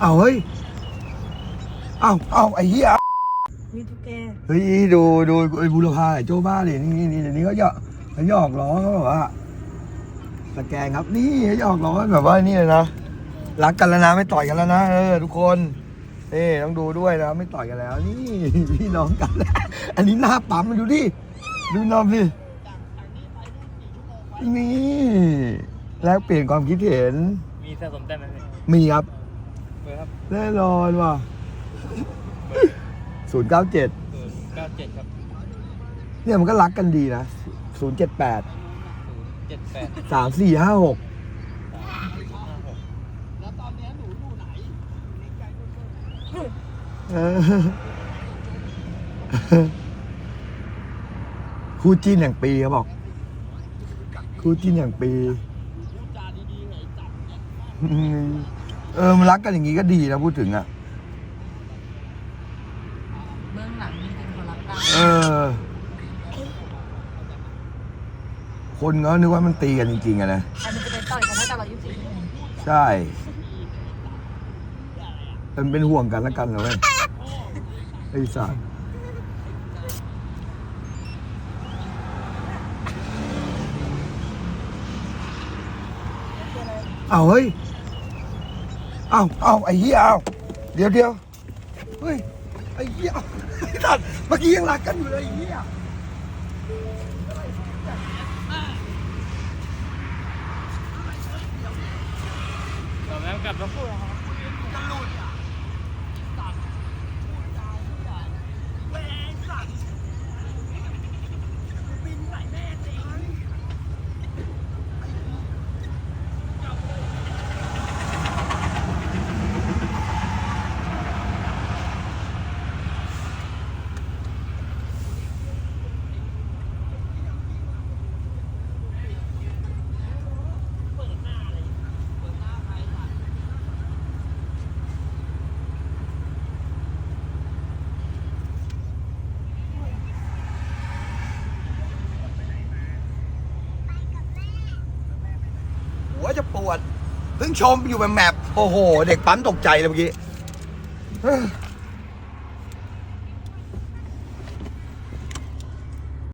เอาเฮ้ย เอาเอาไอ้เหี้ยมีทุกแกเฮ้ยดูดูไอ้บุรพาไอ้โจ้บ้าเลยนี่นี่นี่นี่เขาหยอกเขาหยอกล้อเขาแบบว่าสแกนครับนี่เขาหยอกล้อแบบว่านี่เลยนะรักกันแล้วนะไม่ต่อยกันแล้วนะเออทุกคนนี่ต้องดูด้วยนะไม่ต่อยกันแล้ว นี่พี่น้องกันอันนี้หน้าปั๊มมาดูดิดูน้องดินี่แลกเปลี่ยนความคิดเห็น มีสะสมแต้มไหมพี่มีครับเบอร์ครับแน่นอนว่ะศูนย์เก้าเจ็ดศูนย์เก้าเจ็ดครับเนี่ยมันก็รักกันดีนะศูนย์เจ็ดแปดศูนย์เจ็ดแปดสามสี่ห้าหกห้าหกคู่จิ้นอย่างปีเขาบอก คู่จิ้นอย่างปีอืม เออมันรักกันอย่างนี้ก็ดีนะพูดถึงอะ เบื้องหลังมีเป็นคนรักกันเออ คนก็นึกว่ามันตีกันจริงๆอะนะอันนี้จะไปต่อยกันตั้งแต่เราอายุสี่ขวบใช่มันเป็นห่วงกันและกันเหรอเว้ยไอ้สัสเอาเฮ้ย เอาเอาไอ้เหี้ยเอาเดี๋ยวเดี๋ยวเฮ้ยไอ้เหี้ยเอาไอ้สัสเมื่อกี้ยังรักกันอยู่เลยไอ้เหี้ยต่อแล้วกลับมาพูดครับ หัวจะปวด เพิ่งชมอยู่แบบแมปโอ้โห เด็กปั๊มตกใจเลยเมื่อกี้